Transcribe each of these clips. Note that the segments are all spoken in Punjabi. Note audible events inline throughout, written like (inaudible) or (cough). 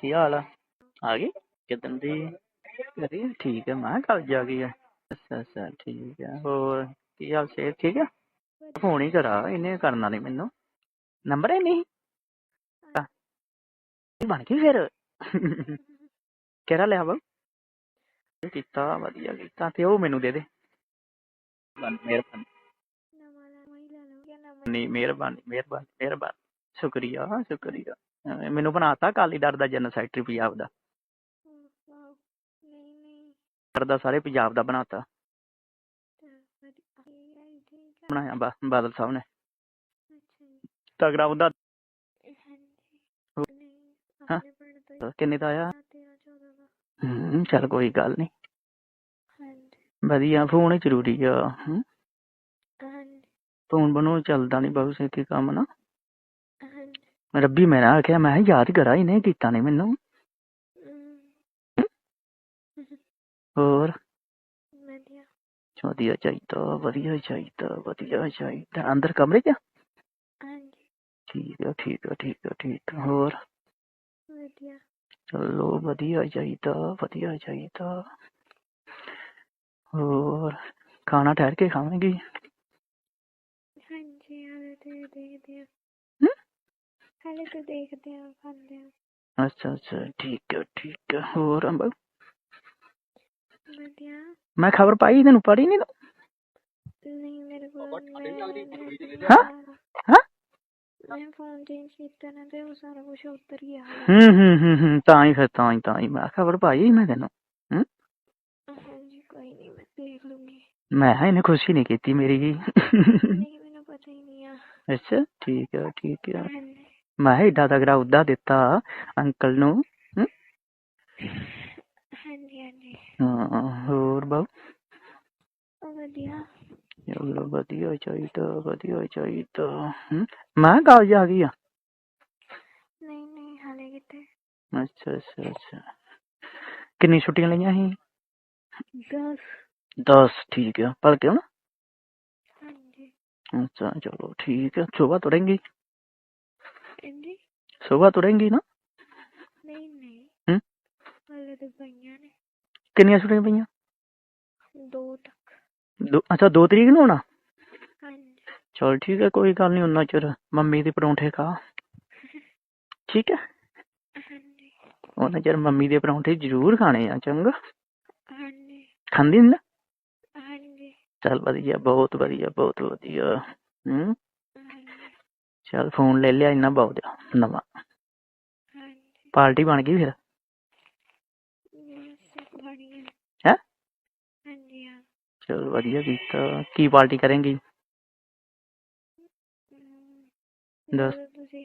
ਕੀ ਹਾਲ ਆ? ਆ ਗਈ? ਕਿਦਨ ਦੀ? ਕਰੀ ਠੀਕ ਹੈ ਮੈਂ ਕੱਲ ਜਾ ਗਈ ਆ। ਅੱਛਾ ਅੱਛਾ ਠੀਕ ਹੈ ਹੋਰ ਕੀ ਹਾਲ ਸੇ ਠੀਕ ਹੈ ਫੋਨ ਹੀ ਕਰਾ ਇਹਨੇ ਕਰਨਾ ਨਹੀਂ ਮੈਨੂੰ। ਨੰਬਰ ਹੈ ਨਹੀਂ? ਆ, ਬਣ ਗਈ ਫਿਰ? ਕਿਹੜਾ ਲਿਆ ਵਾ? ਕੀਤਾ ਵਧੀਆ ਕੀਤਾ ਤੇ ਉਹ ਮੈਨੂੰ ਦੇ ਦੇ। ਮਿਹਰਬਾਨੀ। ਨਹੀਂ ਮਿਹਰਬਾਨੀ ਮਿਹਰਬਾਨੀ ਮਿਹਰਬਾਨੀ। ਸ਼ੁਕਰੀਆ ਸ਼ੁਕਰੀਆ। ਅਹ ਮੈਨੂੰ ਬਣਾਤਾ ਅਕਾਲੀ ਦਲ ਦਾ ਜਨਰਲ ਸੈਕਟਰੀ ਪੰਜਾਬ ਦਾ। ਦਲ ਦਾ ਸਾਰੇ ਪੰਜਾਬ ਦਾ ਬਣਾਤਾ। ਬਣਾਇਆ ਬਾ- ਬਾਦਲ ਸਾਹਿਬ ਨੇ। ਤਗੜਾ ਉਹਦਾ ਹਾਂ? ਕਿੰਨੇ ਦਾ ਆਇਆ? ਹੂੰ ਚੱਲ ਕੋਈ ਗੱਲ ਨਹੀਂ। ਵਧੀਆ ਫੋਨ ਹੀ ਜ਼ਰੂਰੀ ਆ। ਹੂੰ। ਫੋਨ ਬਣੋ ਚੱਲਦਾ ਨਹੀਂ ਬਹੁਤ ਛੇਤੀ ਕੰਮ ਨਾ। ਰੱਬੀ ਮੈਂ ਨਾ ਆਖਿਆ ਮੈਂ ਕਿਹਾ ਯਾਦ ਕਰਾ ਇਹਨੇ ਕੀਤਾ ਨਹੀਂ ਮੈਨੂੰ ਹੋਰ ਵਧੀਆ ਚਾਹੀਦਾ ਵਧੀਆ ਚਾਹੀਦਾ ਵਧੀਆ ਚਾਹੀਦਾ ਅੰਦਰ ਕਮਰੇ 'ਚ ਠੀਕ ਆ ਠੀਕ ਆ ਠੀਕ ਆ ਠੀਕ ਆ ਹੋਰ ਚਲੋ ਵਧੀਆ ਚਾਹੀਦਾ ਵਧੀਆ ਚਾਹੀਦਾ ਹੋਰ ਖਾਣਾ ਠਹਿਰ ਕੇ ਖਾਵਾਂਗੀ ਹਾਂਜੀ ਹਾਲੇ ਤੇ ਦੇਖਦੇ ਆ ਹਮ? ਹਾਲੇ ਤੇ ਦੇਖਦੇ ਆ ਖਾਂਦੇ ਆ ਅੱਛਾ ਅੱਛਾ ਠੀਕ ਆ ਠੀਕ ਆ ਹੋਰ ਅੰਬਾ ਵਧੀਆ। ਮੈਂ ਖਬਰ ਪਾਈ ਤੈਨੂੰ ਪੜੀ ਨਹੀਂ ਤੂੰ? ਨਹੀਂ ਮੇਰੇ ਕੋਲ ਮੈਂ ਹਾਂ? ਹਾਂ? ਮੈਂ ਫੋਨ ਚੇਂਜ ਕੀਤਾ ਨਾ ਤੇ ਉਹ ਸਾਰਾ ਕੁਝ ਉੱਤਰ ਗਿਆ। ਹੂੰ ਹੂੰ ਹੂੰ ਹੂੰ ਤਾਂ ਹੀ ਫਿਰ ਤਾਂ ਹੀ ਤਾਂ ਹੀ। ਮੈਂ ਖਬਰ ਪਾਈ ਮੈਂ ਤੈਨੂੰ ਹਾਂਜੀ ਕੋਈ ਨਹੀਂ ਮੈਂ ਦੇਖ ਲੂੰਗੀ। ਮੈਂ ਕਿਹਾ ਇਹਨੇ ਖੁਸ਼ੀ ਨਹੀਂ ਕੀਤੀ ਮੇਰੀ ਨਹੀਂ ਮੈਨੂੰ ਪਤਾ ਹੀ ਨਹੀਂ ਆ। ਅੱਛਾ ਠੀਕ ਆ ਠੀਕ ਆ ਹਾਂਜੀ। ਮੈਂ ਏਡਾ ਤਗੜਾ ਉਹਦਾ ਦਿੱਤਾ ਅੰਕਲ ਨੂੰ ਹੂੰ? ਹਾਂਜੀ ਹਾਂਜੀ। ਹਾਂ ਹੋਰ ਬਾਬੂ ਵਧੀਆ। ਚਲੋ ਵਧੀਆ ਚਾਹੀਦਾ ਵਧੀਆ ਚਾਹੀਦਾ ਹੂੰ? ਮੈਂ ਕਾਲਜ ਆ ਗਈ ਆ? ਨਹੀਂ ਨਹੀਂ ਹਾਲੇ ਕਿਤੇ ਅੱਛਾ ਅੱਛਾ ਅੱਛਾ। ਕਿੰਨੀ ਛੁੱਟੀਆਂ ਲਈਆਂ ਸੀ? 10 10 ਠੀਕ ਆ। ਭਲਕੇ ਹੁਣ? ਹਾਂਜੀ। ਅੱਛਾ ਚਲੋ ਠੀਕ ਹੈ ਸੁਬਹ ਤੁਰੇਂਗੀ? ਸੁਬਹ ਤੁਰੇਂਗੀ ਨਾ? ਨਹੀਂ ਨਹੀਂ। ਹੂੰ? ਹਾਲੇ ਤੇ ਪਈਆਂ ਨੇ। ਕਿੰਨੀਆਂ ਛੁੱਟੀਆਂ ਪਈਆਂ? ਦੋ ਤੱਕ। ਦੋ ਅੱਛਾ 2 ਤਰੀਕ ਨੂੰ ਹੋਣਾ? ਹਾਂਜੀ। ਚਲ ਠੀਕ ਹੈ ਕੋਈ ਗੱਲ ਨਹੀਂ ਉਹਨਾਂ ਚਿਰ ਮੰਮੀ ਦੇ ਪਰੌਂਠੇ ਖਾ। ਠੀਕ ਹੈ? ਹਾਂਜੀ। ਉਹਨਾਂ ਚਿਰ ਮੰਮੀ ਦੇ ਪਰੌਂਠੇ ਜ਼ਰੂਰ ਖਾਣੇ ਆ ਚੰਗਾ। ਹਾਂਜੀ। ਖਾਂਦੀ ਨੀ ਹਾਂਜੀ। ਚਲ ਵਧੀਆ ਬਹੁਤ ਵਧੀਆ ਬਹੁਤ ਵਧੀਆ। ਹੂੰ? ਹਾਂਜੀ। ਚਲ ਫੋਨ ਲੈ ਲਿਆ ਇੰਨਾ ਬਹੁਤ ਆ ਨਵਾਂ। ਪਾਰਟੀ ਬਣ ਗਈ ਫਿਰ? ਹੈ? ਹਾਂਜੀ ਹਾਂ ਚਲ ਵਧੀਆ ਕੀਤਾ। ਕੀ ਪਾਰਟੀ ਕਰਾਂਗੀ? ਦੱਸ। ਤੁਸੀਂ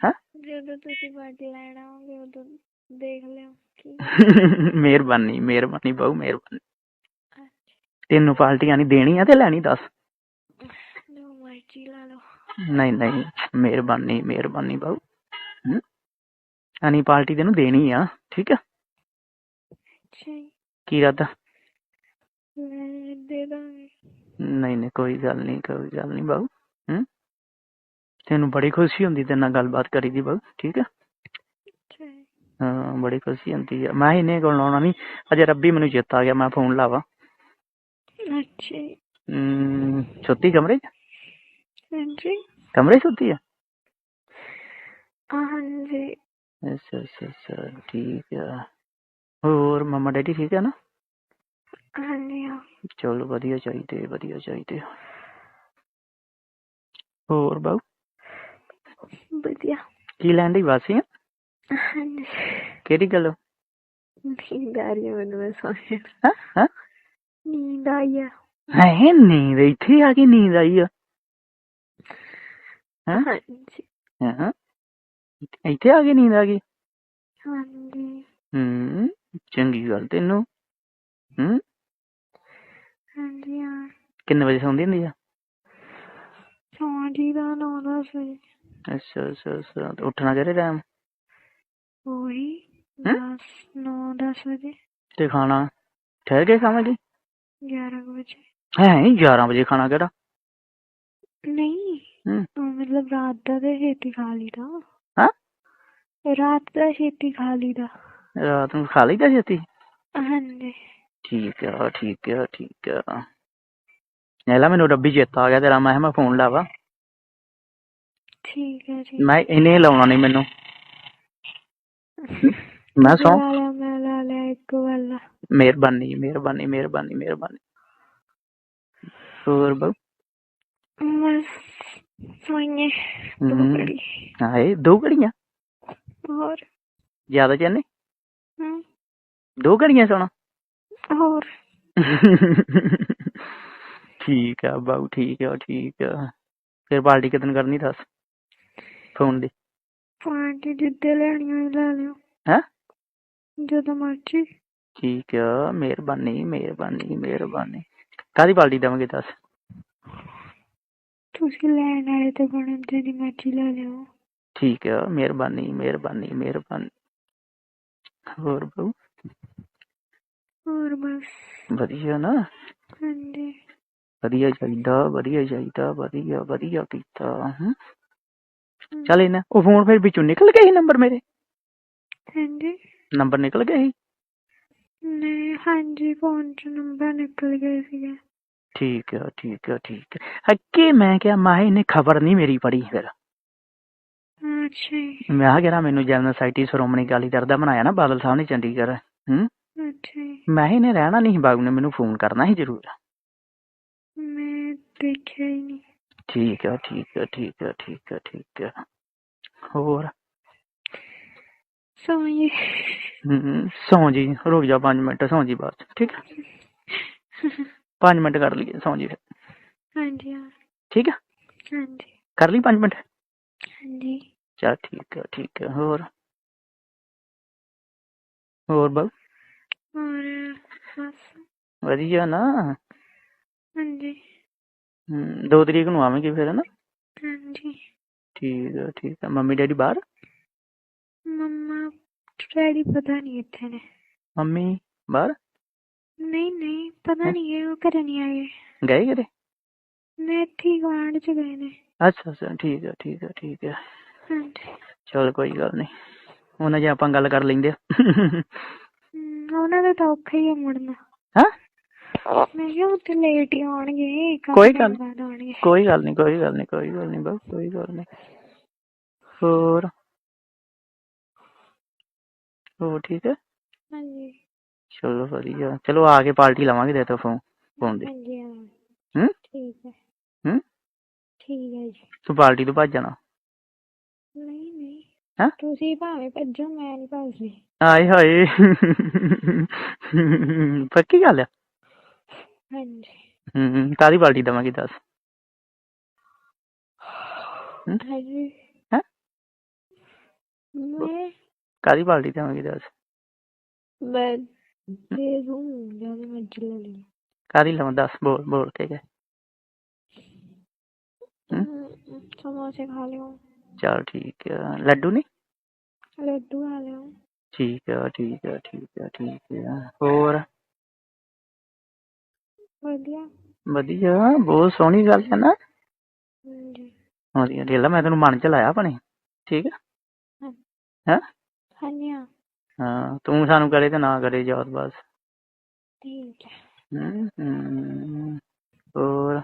ਹੈਂ? ਜਦੋਂ ਤੁਸੀਂ ਪਾਰਟੀ ਲੈਣ ਆਓਗੇ ਉਦੋਂ ਦੇਖ ਲਿਓ ਕੀ ਮਿਹਰਬਾਨੀ ਮਿਹਰਬਾਨੀ ਬਹੁ ਮਿਹਰਬਾਨੀ। ਤੈਨੂੰ ਪਾਰਟੀਆਂ ਨਹੀਂ ਦੇਣੀ ਆ ਤੇ ਲੈਣੀ ਦੱਸ। ਨਹੀਂ ਨਹੀਂ ਮਿਹਰਬਾਨੀ ਮਿਹਰਬਾਨੀ ਬਾਬੂ ਹੂੰ ਅਨੀ ਪਾਰਟੀ ਤੈਨੂੰ ਦੇਣੀ ਆ ਠੀਕ ਆ? ਅੱਛਾ ਜੀ, ਕੀ ਕਰਦਾ ਮੈਂ ਦੇ ਦਾਂਗੀ। ਨਹੀਂ ਨਹੀਂ ਕੋਈ ਗੱਲ ਨਹੀਂ ਕੋਈ ਗੱਲ ਨਹੀਂ ਬਾਬੂ ਹੂੰ? ਤੈਨੂੰ ਬੜੀ ਖੁਸ਼ੀ ਹੁੰਦੀ ਤੇਰੇ ਨਾਲ ਗੱਲਬਾਤ ਕਰੀ ਦੀ ਬਾਬੂ ਠੀਕ ਆ? ਅੱਛਾ ਜੀ, ਹਾਂ ਬੜੀ ਖੁਸ਼ੀ ਹੁੰਦੀ ਆ। ਮੈਂ ਇਹਨੇ ਕੋਲ ਆਉਣਾ ਨਹੀਂ ਅਜੇ ਰੱਬੀ ਮੈਨੂੰ ਚੇਤਾ ਆ ਗਿਆ ਮੈਂ ਫੋਨ ਲਾਵਾ। ਅੱਛਾ ਜੀ, ਹਮ, ਸੁੱਤੀ ਕਮਰੇ 'ਚ? ਹਾਂਜੀ। ਕਮਰੇ 'ਚ ਸੁੱਤੀ ਆ? ਹਾਂਜੀ। ਅੱਛਾ ਅੱਛਾ ਅੱਛਾ ਠੀਕ ਆ। ਹੋਰ ਮਮਾ ਡੈਡੀ ਠੀਕ ਆ ਨਾ? ਹਾਂਜੀ ਹਾਂ। ਚਲੋ ਵਧੀਆ ਚਾਹੀਦੇ ਵਧੀਆ ਚਾਹੀਦੇ। ਹੋਰ ਬਾਬੂ ਵਧੀਆ। ਕੀ ਲੈਣ ਦੀ ਵਾਸੀ ਆ? ਹਾਂਜੀ। ਕਿਹੜੀ ਗੱਲ? ਨੀਂਦ ਆ ਰਹੀ ਹੈ ਮੈਨੂੰ ਮੈਂ ਸੌਂ ਹਾਂ। ਹਾਂ ਨੀਂਦ ਆਈ ਆ। ਹੈ ਨੀਂਦ ਇੱਥੇ ਆ ਕੇ ਨੀਂਦ ਆਈ ਆ। ਹੈਂ? ਹਾਂਜੀ। ਹਾਂ? ਇੱਥੇ ਆ ਕੇ ਨੀਂਦ ਆ ਗਈ? ਹਾਂਜੀ। ਹੂੰ ਚੰਗੀ ਗੱਲ ਤੈਨੂੰ। ਹੂੰ। ਹਾਂਜੀ ਹਾਂ। ਕਿੰਨੇ ਵਜੇ ਸੌਂਦੀ ਹੁੰਦੀ ਆ? ਸੌਂ ਜੀ ਦਾ ਨੌ ਦਸ ਵਜੇ। ਅੱਛਾ ਅੱਛਾ ਅੱਛਾ। ਤੇ ਉੱਠਣਾ ਕਿਹੜੇ ਟਾਈਮ ਉਹੀ ਹੈਂ? ਦਸ ਨੌ ਦਸ ਵਜੇ। ਤੇ ਖਾਣਾ? ਠਹਿਰ ਕੇ ਖਾਵਾਂਗੇ ਗਿਆਰਾਂ ਕੁ ਵਜੇ। ਹੈ 11 ਵਜੇ ਖਾਣਾ ਕਿਹੜਾ? ਨਹੀਂ। ਹੂੰ। ਉਹ ਮਤਲਬ ਰਾਤ ਦਾ ਤੇ ਛੇਤੀ ਖਾ ਲਈਦਾ ਰਾਤ ਦਾ ਛੇਤੀ ਖਾ ਲਈਦਾ। ਰਾਤ ਨੂੰ ਖਾ ਲਈਦਾ ਛੇਤੀ? ਹਾਂਜੀ। ਠੀਕ ਆ ਠੀਕ ਆ ਠੀਕ ਆ। ਨੈਲਾ ਮੈਨੂੰ ਰੱਬੀ ਚੇਤਾ ਆ ਗਿਆ ਤੇਰਾ ਮੈਂ ਕਿਹਾ ਮੈਂ ਫੋਨ ਲਾਵਾ। ਠੀਕ ਹੈ ਜੀ ਮੈਂ ਇਹਨੇ ਲਾਉਣਾ ਨਹੀਂ ਮੈਨੂੰ। ਮੈਂ ਸੌ। ਲਾ ਲਿਆ ਮੈਂ ਲਾ ਲਿਆ ਇੱਕ ਵਾਲਾ ਮਿਹਰਬਾਨੀ ਮਿਹਰਬਾਨੀ ਮਿਹਰਬਾਨੀ ਮਿਹਰਬਾਨੀ। ਹੋਰ ਬਸ ਸੋਈਏ। ਹਮ। ਬੜੀ ਹਾਏ ਦੋ ਘੜੀਆਂ? ਹੋਰ? ਜ਼ਿਆਦਾ ਚੰਨੇ? ਹਮ, ਦੋ ਘੜੀਆਂ ਸੋਣਾ? ਹੋਰ। ਠੀਕ ਆ ਬਾਊ ਠੀਕ ਆ ਠੀਕ ਆ। ਫਿਰ ਪਾਰਟੀ ਕਿਦਨ ਕਰਨੀ ਦੱਸ? ਫੋਨ ਦੀ। ਪਾਰਟੀ ਜਿੱਦੇ ਲੈਣੀ ਹੋਈ ਲੈ ਲਿਓ। ਹੈਂ? ਜਦੋਂ ਮਰਜ਼ੀ। ਠੀਕ ਆ ਮਿਹਰਬਾਨੀ ਮਿਹਰਬਾਨੀ ਮਿਹਰਬਾਨੀ। ਕਾਦੀ ਪਾਰਟੀ ਦੇਵਾਂਗੇ ਦੱਸ? ਤੁਸੀਂ ਲੈਣ ਵਾਲੇ ਤੇ ਬਣਨ ਤੇ ਦੀ ਮਰਜ਼ੀ ਲੈ ਲਿਓ। ਠੀਕ ਆ ਮਿਹਰਬਾਨੀ ਮਿਹਰਬਾਨੀ ਮਿਹਰਬਾਨੀ ਹੋਰ ਬਾਊ ਹੋਰ ਬਸ ਵਧੀਆ ਨਾ ਹਾਂਜੀ ਵਧੀਆ ਚਾਹੀਦਾ ਵਧੀਆ ਚਾਹੀਦਾ ਵਧੀਆ ਵਧੀਆ ਕੀਤਾ ਹਮ। ਚੱਲ ਇਹਨਾਂ ਉਹ ਫੋਨ ਫਿਰ ਵਿੱਚੋਂ ਨਿਕਲ ਗਿਆ ਸੀ ਨੰਬਰ ਮੇਰੇ ਹਾਂਜੀ ਨੰਬਰ ਨਿਕਲ ਗਿਆ ਸੀ ਨਹੀਂ ਹਾਂਜੀ ਫੋਨ ਚ ਨੰਬਰ ਨਿਕਲ ਗਏ ਸੀਗੇ ਠੀਕ ਆ ਠੀਕ ਆ ਠੀਕ ਆ ਅੱਗੇ ਮੈਂ ਕਿਹਾ ਮਾਂ ਇਹਨੇ ਖਬਰ ਨਹੀਂ ਮੇਰੀ ਪੜੀ ਫਿਰ ਅੱਛਾ ਜੀ। ਮੈਂ ਕਿਹਾ ਮੈਨੂੰ ਜਨਰਲ ਸੋਸਾਇਟੀ ਸ਼੍ਰੋਮਣੀ ਅਕਾਲੀ ਦਲ ਦਾ ਬਣਾਇਆ ਨਾ ਬਾਦਲ ਸਾਹਿਬ ਨੇ ਚੰਡੀਗੜ੍ਹ ਹੂੰ? ਅੱਛਾ ਜੀ। ਮੈਂ ਇਹਨੇ ਰਹਿਣਾ ਨਹੀਂ ਸੀ ਬਾਬੂ ਨੇ ਮੈਨੂੰ ਫੋਨ ਕਰਨਾ ਸੀ ਜ਼ਰੂਰ। ਮੈਂ ਦੇਖਿਆ ਹੀ ਨਹੀਂ। ਠੀਕ ਆ ਠੀਕ ਆ ਠੀਕ ਆ ਠੀਕ ਆ ਠੀਕ ਆ। ਹੋਰ? ਸੋਈਏ ਹੂੰ ਸੌਂ ਜੀ ਰੁਕ ਜਾ 5 ਮਿੰਟ ਸੌਂ ਜੀ ਬਾਅਦ ਠੀਕ ਆ? 5 ਮਿੰਟ ਕਰ ਲਈਏ ਸੌਂ ਜੀ ਫਿਰ। ਹਾਂਜੀ ਠੀਕ ਆ? ਹਾਂਜੀ। ਕਰ ਲਈ 5 ਮਿੰਟ? ਹਾਂਜੀ। ਚਲ ਠੀਕ ਆ ਠੀਕ ਆ ਹੋਰ? ਹੋਰ ਬਾਬੂ ਹੋਰ ਬਸ। ਵਧੀਆ ਨਾ? ਹਾਂਜੀ। ਹੂੰ ਦੋ ਤਰੀਕ ਨੂੰ ਆਵਾਂਗੇ ਫਿਰ ਨਾ ਹਾਂਜੀ। ਠੀਕ ਆ ਠੀਕ ਆ ਮੰਮੀ ਡੈਡੀ ਬਾਹਰ? ਮੰਮਾ ਡੈਡੀ ਪਤਾ ਨਹੀਂ ਇੱਥੇ ਨੇ। ਮੰਮੀ ਬਾਹਰ? ਨਹੀਂ ਨਹੀਂ ਪਤਾ ਨਹੀਂ ਗਏ ਉਹ ਘਰੇ ਨਹੀਂ ਆਏ। ਗਏ ਕਿਤੇ? ਮੈਂ ਇੱਥੇ ਹੀ ਗੁਆਂਢ ਚ ਗਏ ਨੇ। ਅੱਛਾ ਅੱਛਾ ਠੀਕ ਆ ਠੀਕ ਆ ਠੀਕ ਆ ਚਲ ਕੋਈ ਗੱਲ ਨਹੀਂ ਉਹਨਾਂ ਜੇ ਆਪਾਂ ਗੱਲ ਕਰ ਲੈਂਦੇ ਆ। ਹਮ, ਉਹਨਾਂ ਦਾ ਤਾਂ ਔਖਾ ਹੀ ਆ ਮੁੜਨਾ। ਹਾਂ? ਮੈਂ ਕਿਹਾ ਉੱਥੇ ਲੇਟ ਹੀ ਆਉਣਗੇ ਕਾਫੀ ਕੋਈ ਗੱਲ- ਬਾਅਦ ਆਉਣਗੇ। ਕੋਈ ਗੱਲ ਨਹੀਂ ਕੋਈ ਗੱਲ ਨਹੀਂ ਕੋਈ ਗੱਲ ਨਹੀਂ ਬਸ ਕੋਈ ਗੱਲ ਨਹੀਂ ਹੋਰ? ਹੋਰ ਠੀਕ ਹੈ ਹਾਂਜੀ। ਚਲੋ ਵਧੀਆ। ਚਲੋ ਆ ਕੇ ਪਾਰਟੀ ਲਵਾਂਗੇ ਦੇ ਤੋ ਫੋਨ ਫੋਨ ਦੀ। ਹਾਂਜੀ ਹਾਂ। ਹੂੰ? ਠੀਕ ਹੈ। ਹੂੰ? ਠੀਕ ਹੈ ਜੀ। ਤੂੰ ਪਾਰਟੀ ਤੋਂ ਭੱਜ ਜਾਣਾ। ਹੈਂ? ਤੁਸੀਂ ਭਾਵੇਂ ਭੱਜੋ ਮੈਂ ਨਹੀਂ ਭੱਜਦੀ। ਆਏ ਹਾਏ। ਪੱਕੀ ਗੱਲ ਆ? ਹਾਂਜੀ। ਹੂੰ ਕਾਦੀ ਪਾਰਟੀ ਦੇਵਾਂਗੇ ਦੱਸ। ਹੂੰ? ਹਾਂਜੀ। ਹੈਂ? ਮੈਂ ਕਾਦੀ ਪਾਰਟੀ ਦੇਵਾਂਗੇ ਦੱਸ। ਮੈਂ ਦੇ ਦੂੰ ਜਦੋਂ ਮਰਜ਼ੀ ਲੈ ਲਈ ਕਾਦੀ ਲਵਾਂ ਦੱਸ ਬੋਲ ਬੋਲ ਠੀਕ ਹੈ ਹੂੰ? ਹਮ, ਸਮੋਸੇ ਖਾ ਲਿਓ। ਚਲ ਠੀਕ ਆ। ਲੱਡੂ ਨਹੀਂ ਲੱਡੂ ਖਾ ਲਿਓ ਠੀਕ ਆ ਠੀਕ ਆ ਠੀਕ ਆ ਠੀਕ ਆ। ਹੋਰ? ਵਧੀਆ। ਵਧੀਆ ਬਹੁਤ ਸੋਹਣੀ ਗੱਲ ਹੈ ਨਾ। ਹਾਂਜੀ। ਵਧੀਆ ਦੇਖ ਲਾ ਮੈਂ ਤੈਨੂੰ ਮਨ ਚ ਲਾਇਆ ਆਪਣੇ। ਠੀਕ ਆ? ਹੈਂ। ਹਾਂਜੀ ਹਾਂ। ਹਾਂ ਤੂੰ ਸਾਨੂੰ ਕਰੇ ਤੇ ਨਾ ਕਰੇ ਯਾਦ ਬਸ। ਠੀਕ ਹੈ ਹੂੰ ਹੂੰ। ਹੋਰ?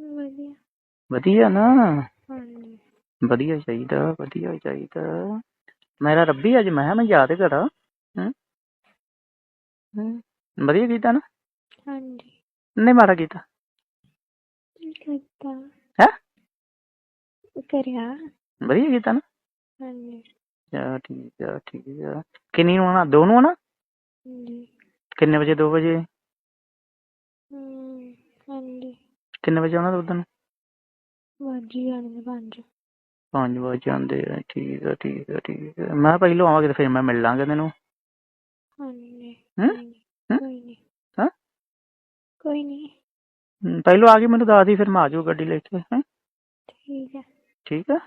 ਵਧੀਆ। ਵਧੀਆ ਨਾ। ਵਧੀਆ ਚਾਹੀਦਾ ਵਧੀਆ ਚਾਹੀਦਾ। ਮੇਰਾ ਰੱਬੀ ਅੱਜ ਮੈਂ ਕਿਹਾ ਮੈਂ ਯਾਦ ਕਰਾਂ। ਹੂੰ। ਹੂੰ। ਵਧੀਆ ਕੀਤਾ ਨਾ? ਹਾਂਜੀ। ਨਹੀਂ ਮਾੜਾ ਕੀਤਾ। ਕੀਤਾ? ਹੈ? ਕਰਿਆ। ਵਧੀਆ ਕੀਤਾ ਨਾ? ਹਾਂਜੀ। ਚਾ ਠੀਕ ਆ ਠੀਕ ਆ। ਕਿੰਨੀ ਨੂੰ ਆਣਾ ਦੋ ਨੂੰ ਆਣਾ ਹਾਂਜੀ। ਕਿੰਨੇ ਵਜੇ 2 ਵਜੇ? ਹਮ ਹਾਂਜੀ। ਕਿੰਨੇ ਵਜੇ ਆਉਣਾ ਉਦੋਂ ਵਾਜੀ ਜਾਣੇ ਨੇ ਪੰਜ। 5 ਵਜੇ ਆਉਂਦੇ ਆ ਠੀਕ ਆ ਠੀਕ ਆ ਠੀਕ ਆ। ਮੈਂ ਪਹਿਲਾਂ ਆਵਾਂਗੇ ਤੇ ਫਿਰ ਮੈਂ ਮਿਲ ਲਾਂਗਾ ਤੈਨੂੰ। ਹਾਂਜੀ ਹਮ? ਹਮ? ਕੋਈ ਨਹੀਂ ਹਾਂ? ਕੋਈ ਨਹੀਂ ਹਮ, ਪਹਿਲਾਂ ਆ ਕੇ ਮੈਨੂੰ ਦੱਸ ਦੀ ਫਿਰ ਮੈਂ ਆ ਜਾਊ ਗੱਡੀ ਲੈ ਕੇ ਹੈਂ? ਠੀਕ ਹੈ ਠੀਕ ਆ?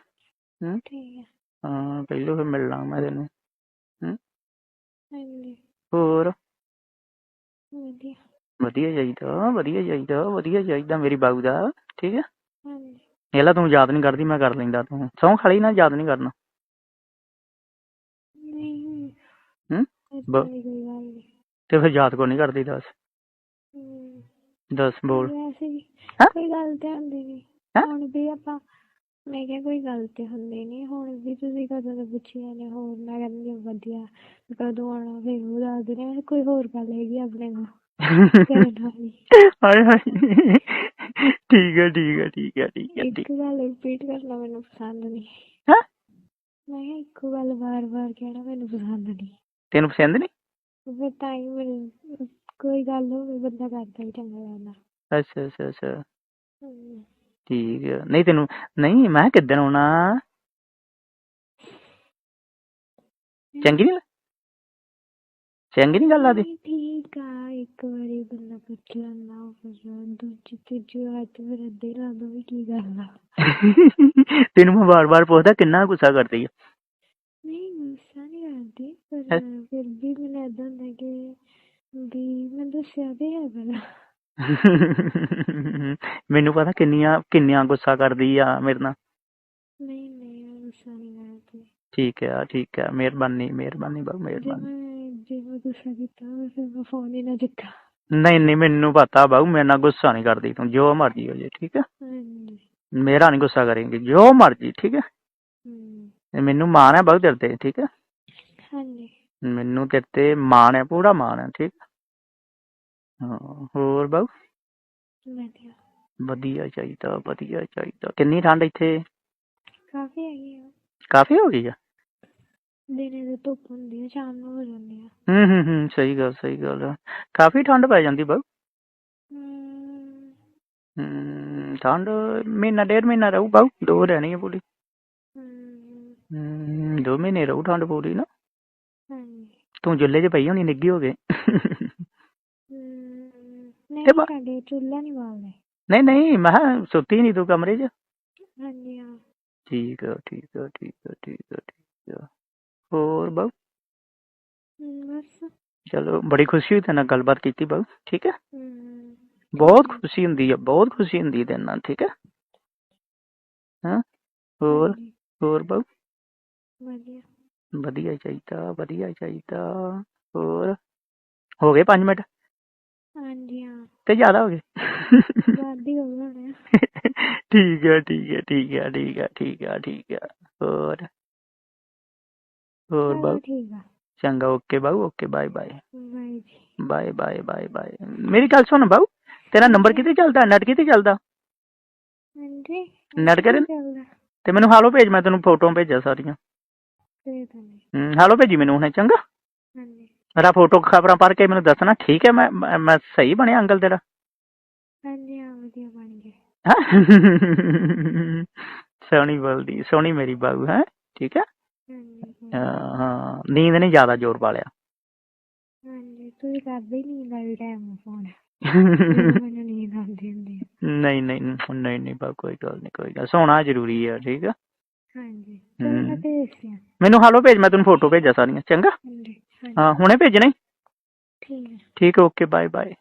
ਹੂੰ? ਠੀਕ ਹੈ ਹਾਂ ਪਹਿਲਾਂ ਫਿਰ ਮਿਲ ਲਾਂਗਾ ਮੈਂ ਤੈਨੂੰ ਹੂੰ? ਹਾਂਜੀ। ਹੋਰ? ਵਧੀਆ। ਵਧੀਆ ਚਾਹੀਦਾ ਵਧੀਆ ਚਾਹੀਦਾ ਵਧੀਆ ਚਾਹੀਦਾ ਮੇਰੀ ਬਾਊ ਦਾ ਠੀਕ ਆ? ਹਾਂਜੀ। ਇਹਲਾ ਤੂੰ ਯਾਦ ਨਹੀਂ ਕਰਦੀ ਮੈਂ ਕਰ ਲੈਂਦਾ ਤੂੰ। ਸੌਂ ਖਾਲੀ ਨਾ ਯਾਦ ਨਹੀਂ। ਕਰਨਾ ਏਦਾਂ ਦੀ ਕੋਈ ਗੱਲ। ਨਹੀਂ ਤੇ ਫਿਰ ਯਾਦ ਕੋ ਨਹੀਂ ਕਰਦੀ ਦੱਸ। ਹਮ, ਦੱਸ ਬੋਲ। ਵੈਸੇ ਵੀ ਹੈਂ? ਕੋਈ ਗੱਲ ਤੇ ਹੁੰਦੀ ਨਹੀਂ ਹੈਂ? ਹੁਣ ਵੀ ਆਪਾਂ ਮੈਂ ਕਿਹਾ ਕੋਈ ਗੱਲ ਤੇ ਹੁੰਦੀ ਨਹੀਂ ਹੁਣ ਵੀ ਤੁਸੀਂ ਕਦੋਂ ਦੇ ਪੁੱਛਿਆ ਨੇ ਹੋਰ ਮੈਂ ਕਹਿੰਦੀ ਹਾਂ ਵਧੀਆ। ਕਦੋਂ ਆਉਣਾ ਫਿਰ ਉਹ ਦੱਸਦੇ ਨੇ ਕੋਈ ਹੋਰ ਗੱਲ ਹੈਗੀ ਆਪਣੇ ਕੋਲ। (laughs) ਹਾਏ ਹਾਏ। ਠੀਕ ਹੈ ਠੀਕ ਹੈ ਠੀਕ ਹੈ ਠੀਕ ਹੈ ਇੱਕ ਗੱਲ ਰਿਪੀਟ ਕਰਨਾ ਮੈਨੂੰ ਪਸੰਦ ਨਹੀਂ। ਹੈਂ? ਮੈਂ ਕਿਹਾ ਇੱਕੋ ਗੱਲ ਵਾਰ-ਵਾਰ ਕਹਿਣਾ ਮੈਨੂੰ ਪਸੰਦ ਨਹੀਂ। ਤੈਨੂੰ ਪਸੰਦ ਨਹੀਂ? ਫਿਰ ਤਾਂ ਹੀ ਮੈਨੂੰ ਕੋਈ ਗੱਲ ਹੋਵੇ ਬੰਦਾ ਕਰਦਾ ਹੀ ਚੰਗਾ ਲੱਗਦਾ। ਅੱਛਾ ਅੱਛਾ ਅੱਛਾ। ਠੀਕ ਹੈ। ਨਹੀਂ ਤੈਨੂੰ ਨਹੀਂ ਮੈਂ ਕਿੱਦਣ ਆਉਣਾ? ਚੰਗੀ ਨਹੀਂ ਚੰਗੀ ਨਹੀਂ ਗੱਲ ਆਦੀ ਨਹੀਂ, ਠੀਕ ਆ ਇੱਕ ਵਾਰੀ ਬੰਦਾ ਪੁੱਛ ਲੈਂਦਾ ਉਹ ਫਿਰ ਦੂਜੀ ਤੀਜੀ ਵਾਰ ਤੇ ਫਿਰ ਏਦਾਂ ਹੀ ਲੱਗਦਾ ਵੀ ਕੀ ਗੱਲ ਆ ਤੈਨੂੰ ਮੈਂ ਵਾਰ-ਵਾਰ ਪੁੱਛਦਾ ਕਿੰਨਾ ਗੁੱਸਾ ਕਰਦੀ ਆ ਨਹੀਂ ਗੁੱਸਾ ਨਹੀਂ ਕਰਦੀ ਪਰ ਹੈਂ? ਫਿਰ ਵੀ ਮੈਨੂੰ ਏਦਾਂ ਹੁੰਦਾ ਕਿ ਵੀ ਮੈਂ ਦੱਸਿਆ ਤੇ ਹੈ ਪਹਿਲਾਂ ਮੈਨੂੰ ਪਤਾ ਕਿੰਨੀਆਂ ਕਿੰਨੀਆਂ ਗੁੱਸਾ ਕਰਦੀ ਆ ਮੇਰੇ ਨਾਲ ਨਹੀਂ ਨਹੀਂ ਮੈਂ ਗੁੱਸਾ ਨਹੀਂ ਕਰਦੀ ਠੀਕ ਹੈ ਠੀਕ ਹੈ ਮਿਹਰਬਾਨੀ ਮਿਹਰਬਾਨੀ ਬਹੁਤ ਜੇ ਮਿਹਰਬਾਨੀ ਮੈਂ ਜੇ ਮੈਂ ਗੁੱਸਾ ਕੀਤਾ ਹੋਵੇ ਫਿਰ ਮੈਂ ਫੋਨ ਹੀ ਨਾ ਚੁੱਕਾਂ ਨਹੀਂ ਨਹੀਂ ਮੈਨੂੰ ਪਤਾ ਬਾਊ ਮੇਰੇ ਨਾਲ ਗੁੱਸਾ ਨਹੀਂ ਕਰਦੀ ਤੂੰ ਜੋ ਮਰਜ਼ੀ ਹੋ ਜੇ ਠੀਕ ਹੈ ਹਾਂਜੀ ਮੇਰਾ ਨਹੀਂ ਗੁੱਸਾ ਕਰੇਂਗੀ ਜੋ ਮਰਜ਼ੀ ਠੀਕ ਹੈ ਹਮ, ਤੇ ਮੈਨੂੰ ਮਾਣ ਹੈ ਬਹੁਤ ਤੇਰੇ ਤੇ ਠੀਕ ਹੈ ਹਾਂਜੀ ਮੈਨੂੰ ਤੇਰੇ ਤੇ ਮਾਣ ਹੈ ਪੂਰਾ ਮਾਣ ਹੈ ਠੀਕ ਹੈ? ਹਾਂ ਹੋਰ ਬਾਊ ਵਧੀਆ ਵਧੀਆ ਚਾਹੀਦਾ ਵਧੀਆ ਚਾਹੀਦਾ ਕਿੰਨੀ ਠੰਡ ਇੱਥੇ ਕਾਫੀ ਹੈਗੀ ਆ ਕਾਫੀ ਹੋ ਗਈ ਆ ਦਿਨੇ ਤੇ ਧੁੱਪ ਹੁੰਦੀ ਆ ਸ਼ਾਮ ਨੂੰ ਹੋ ਜਾਂਦੀ ਆ। ਹੂੰ ਹੂੰ ਹੂੰ ਸਹੀ ਗੱਲ ਸਹੀ ਗੱਲ ਕਾਫੀ ਠੰਡ ਪੈ ਜਾਂਦੀ ਬਾਊ? ਹਮ, ਹੂੰ ਠੰਡ ਮਹੀਨਾ ਡੇਢ ਮਹੀਨਾ ਰਹੂ ਬਾਊ ਦੋ ਰਹਿਣੀ ਹੈ ਪੂਰੀ। ਹਮ, ਹੂੰ ਦੋ ਮਹੀਨੇ ਰਹੂ ਠੰਡ ਪੂਰੀ ਨਾ। ਹਾਂਜੀ। ਤੂੰ ਜੁੱਲੇ 'ਚ ਪਈ ਹੋਣੀ ਨਿੱਗੀ ਹੋ ਗਏ ਹਮ, ਨਹੀਂ ਤੇ ਬਾ- ਸਾਡੇ ਚੁੱਲ੍ਹਾ ਨਹੀਂ ਬਾਲਦੇ। ਨਹੀਂ ਨਹੀਂ ਮੈਂ ਕਿਹਾ ਸੁੱਤੀ ਨਹੀਂ ਤੂੰ ਕਮਰੇ 'ਚ? ਹਾਂਜੀ ਹਾਂ। ਠੀਕ ਆ ਠੀਕ ਆ ਠੀਕ ਆ ਠੀਕ ਆ ਠੀਕ ਆ। ਹੋਰ ਬਾਊ ਹਮ, ਬਸ ਚਲੋ ਬੜੀ ਖੁਸ਼ੀ ਹੋਈ ਤੇਰੇ ਨਾਲ ਗੱਲਬਾਤ ਕੀਤੀ ਬਾਊ ਠੀਕ ਹੈ ਹਮ, ਬਹੁਤ ਖੁਸ਼ੀ ਹੁੰਦੀ ਹੈ ਬਹੁਤ ਖੁਸ਼ੀ ਹੁੰਦੀ ਹੈ ਤੇਰੇ ਨਾਲ ਠੀਕ ਹੈ ਹਾਂ ਹੋਰ ਹਾਂਜੀ, ਹੋਰ ਬਾਊ ਵਧੀਆ ਵਧੀਆ ਚਾਹੀਦਾ ਵਧੀਆ ਚਾਹੀਦਾ ਹੋਰ ਹੋ ਗਏ 5 ਮਿੰਟ ਹਾਂਜੀ ਹਾਂ ਤੇ ਜ਼ਿਆਦਾ ਹੋ ਗਏ ਦਾਦੀ ਹੋ ਗਏ ਹੋਣੇ ਆ। ਠੀਕ ਹੈ ਠੀਕ ਹੈ ਠੀਕ ਹੈ ਠੀਕ ਹੈ ਠੀਕ ਹੈ ਠੀਕ ਹੈ ਹੋਰ ਹੋਰ ਚਲੋ ਬਾਊ ਠੀਕ ਆ। ਚੰਗਾ ਓਕੇ ਬਾਊ ਓਕੇ ਬਾਏ ਬਾਏ। ਬਾਈ ਜੀ। Bye bye bye bye. ਮੇਰੀ ਗੱਲ ਸੁਣ ਬਾਊ ਤੇਰਾ ਨੰਬਰ ਕਿਤੇ ਚੱਲਦਾ? ਨੈਟ ਕਿਤੇ ਚੱਲਦਾ? ਹਾਂਜੀ ਨੈਟ ਕਰੇ? ਚੱਲਦਾ? ਤੇ ਮੈਨੂੰ ਹਾਲੋ ਭੇਜ ਮੈਂ ਤੈਨੂੰ ਫੋਟੋਆਂ ਭੇਜਾਂ ਸਾਰੀਆਂ। ਤੇ ਤਾਂ ਨਹੀਂ ਹੂੰ ਹਾਲੋ ਭੇਜੀ ਮੈਨੂੰ ਹੁਣੇ ਚੰਗਾ? ਹਾਂਜੀ। ਮੇਰਾ ਫੋਟੋ ਖਬਰਾਂ ਪੜ੍ਹ ਕੇ ਮੈਨੂੰ ਦੱਸਣਾ ਠੀਕ ਹੈ? ਮੈਂ ਮੈਂ- ਮੈਂ ਸਹੀ ਬਣਿਆ ਅੰਕਲ ਤੇਰਾ? ਹਾਂਜੀ ਹਾਂ ਵਧੀਆ ਬਣ ਗਏ ਹੈਂ? ਸੋਹਣੀ ਬੋਲਦੀ ਸੋਹਣੀ ਮੇਰੀ ਬਾਊ ਹੈ? ਠੀਕ ਹੈ? ਹਾਂਜੀ ਹਾਂ ਹਾਂ ਨੀਂਦ ਨੇ ਜ਼ਿਆਦਾ ਜ਼ੋਰ ਪਾ ਲਿਆ। ਹਾਂਜੀ ਤੁਸੀਂ ਕਰਦੇ ਹੀ ਨਹੀਂ ਲਾਈ ਟਾਈਮ ਫੋਨ ਮੈਨੂੰ ਨੀਂਦ ਆਉਂਦੀ ਹੁੰਦੀ ਹੈ ਨਹੀਂ ਨਹੀਂ ਨਹੀਂ ਨਹੀਂ ਬਾ ਕੋਈ ਗੱਲ ਨਹੀਂ ਕੋਈ ਗੱਲ ਸੋਣਾ ਜ਼ਰੂਰੀ ਹੈ ਠੀਕ ਹੈ ਹਾਂਜੀ ਚਲੋ ਮੈਂ ਹਮ। ਭੇਜਦੀ ਹਾਂ ਮੈਨੂੰ ਹਾਲੋ ਭੇਜ ਮੈਂ ਤੈਨੂੰ ਫੋਟੋ ਭੇਜਾਂ ਸਾਰੀਆਂ ਚੰਗਾ? ਹਾਂਜੀ ਹਾਂਜੀ। ਹਾਂ ਹੁਣੇ ਭੇਜਣਾ ਈ? ਠੀਕ ਹੈ ਠੀਕ ਹੈ ਓਕੇ ਬਾਏ ਬਾਏ।